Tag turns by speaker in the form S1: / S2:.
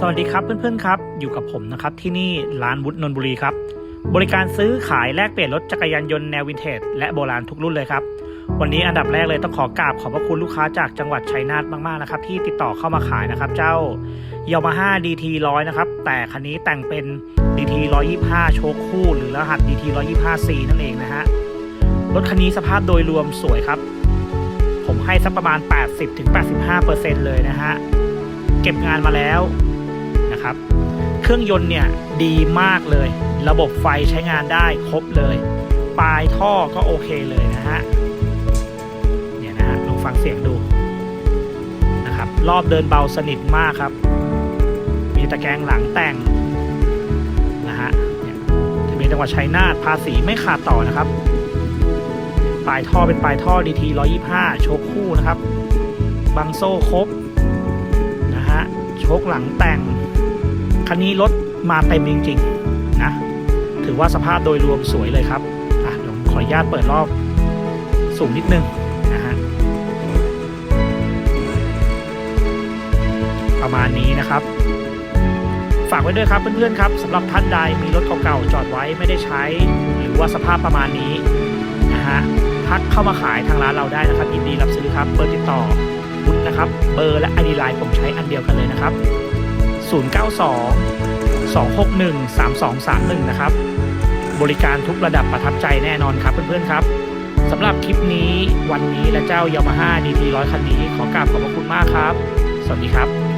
S1: สวัสดีครับเพื่อนๆครับ อยู่กับผมนะครับที่นี่ร้านวุฒนนบุรีครับ บริการซื้อขายแลกเปลี่ยนรถจักรยานยนต์แนววินเทจและโบราณทุกรุ่นเลยครับ วันนี้อันดับแรกเลยต้องขอกราบขอบพระคุณลูกค้าจากจังหวัดชัยนาทมากๆนะครับ ที่ติดต่อเข้ามาขายนะครับ เจ้ายามาฮ่า DT 100นะครับ แต่คันนี้แต่งเป็น DT 125โชคคู่ หรือรหัส DT 125C นั่นเองนะฮะรถคันนี้สภาพโดยรวมสวยครับ ผมให้สักประมาณ 80-85%เลยนะฮะเก็บงานมาแล้ว นะครับ เครื่องยนต์เนี่ยดีมากเลย ระบบไฟใช้งานได้ครบเลย ปลายท่อก็โอเคเลยนะฮะ เนี่ยนะฮะลองฟังเสียงดูนะครับ รอบเดินเบาสนิทมากครับ มีตะแกรงหลังแต่งนะฮะเนี่ยทะเบียนจังหวัดชัยนาทภาษีไม่ขาดต่อนะครับ ปลายท่อเป็นปลายท่อ DT 125 โชคคู่นะครับ บังโซ่ครบนะฮะ โชคหลังแต่ง คันนี้รถมาเต็มจริงๆนะถือว่าสภาพโดยรวมสวยเลยครับอะเดี๋ยวขออนุญาตเปิดรอบสูงนิดนึงนะฮะประมาณนี้นะครับ ฝากไว้ด้วยครับเพื่อนๆครับสำหรับท่านใดมีรถเก่าๆจอดไว้ไม่ได้ใช้ หรือว่าสภาพประมาณนี้นะฮะทักเข้ามาขายทางร้านเราได้นะครับยินดีรับซื้อครับเบอร์ติดต่อวุฒินะครับ เบอร์และ ID ไลน์ผมใช้อันเดียวกันเลยนะครับ 092 261 3231 นะครับ บริการทุกระดับประทับใจแน่นอนครับเพื่อนๆครับสำหรับคลิปนี้วันนี้และเจ้ายามาฮ่าดีร้อยคันนี้ขอกราบขอบพระคุณมากครับ สวัสดีครับ